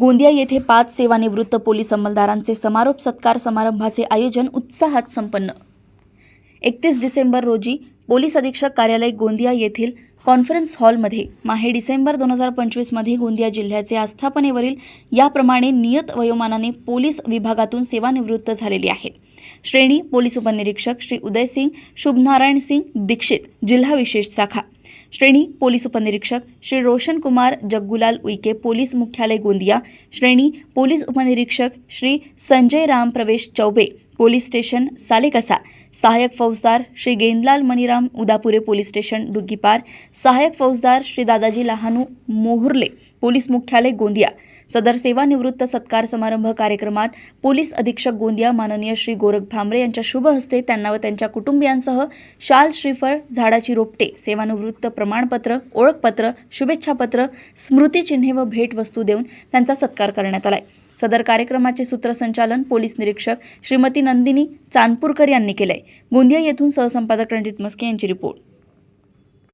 गोंदिया येथे पाच सेवानिवृत्त पोलीस अंमलदारांचे समारोप सत्कार समारंभाचे आयोजन उत्साहात संपन्न. एकतीस डिसेंबर रोजी पोलीस अधीक्षक कार्यालय गोंदिया येथील कॉन्फरन्स हॉलमध्ये माहे डिसेंबर दोन हजार पंचवीसमध्ये गोंदिया जिल्ह्याचे आस्थापनेवरील याप्रमाणे नियत वयोमानाने पोलीस विभागातून सेवानिवृत्त झालेले आहेत. श्रेणी पोलीस उपनिरीक्षक श्री उदयसिंग शुभनारायण सिंग दीक्षित जिल्हा विशेष शाखा. श्रेणी पोलीस उपनिरीक्षक श्री रोशन कुमार जग्गुलाल उईके पोलीस मुख्यालय गोंदिया. श्रेणी पोलीस उपनिरीक्षक श्री संजय राम प्रवेश चौबे. Police station Salekasa. सहाय्यक फौजदार श्री गेंदलाल मणिराम उदापुरे पोलीस स्टेशन डुग्गीपार. सहाय्यक फौजदार श्री दादाजी लहानू मोहुर्ले पोलीस मुख्यालय गोंदिया. सदर सेवानिवृत्त सत्कार समारंभ कार्यक्रमात पोलीस अधीक्षक गोंदिया माननीय श्री गोरख भांबरे यांच्या शुभ हस्ते त्यांना व त्यांच्या कुटुंबियांसह शाल श्रीफळ झाडाची रोपटे सेवानिवृत्त प्रमाणपत्र ओळखपत्र शुभेच्छापत्र स्मृतिचिन्हे व भेटवस्तू देऊन त्यांचा सत्कार करण्यात आलाय. सदर कार्यक्रमाचे सूत्रसंचालन पोलीस निरीक्षक श्रीमती नंदिनी चांदपूरकर यांनी केलंय. गोंदिया येथून सहसंपादक रणजित मस्के यांची रिपोर्ट.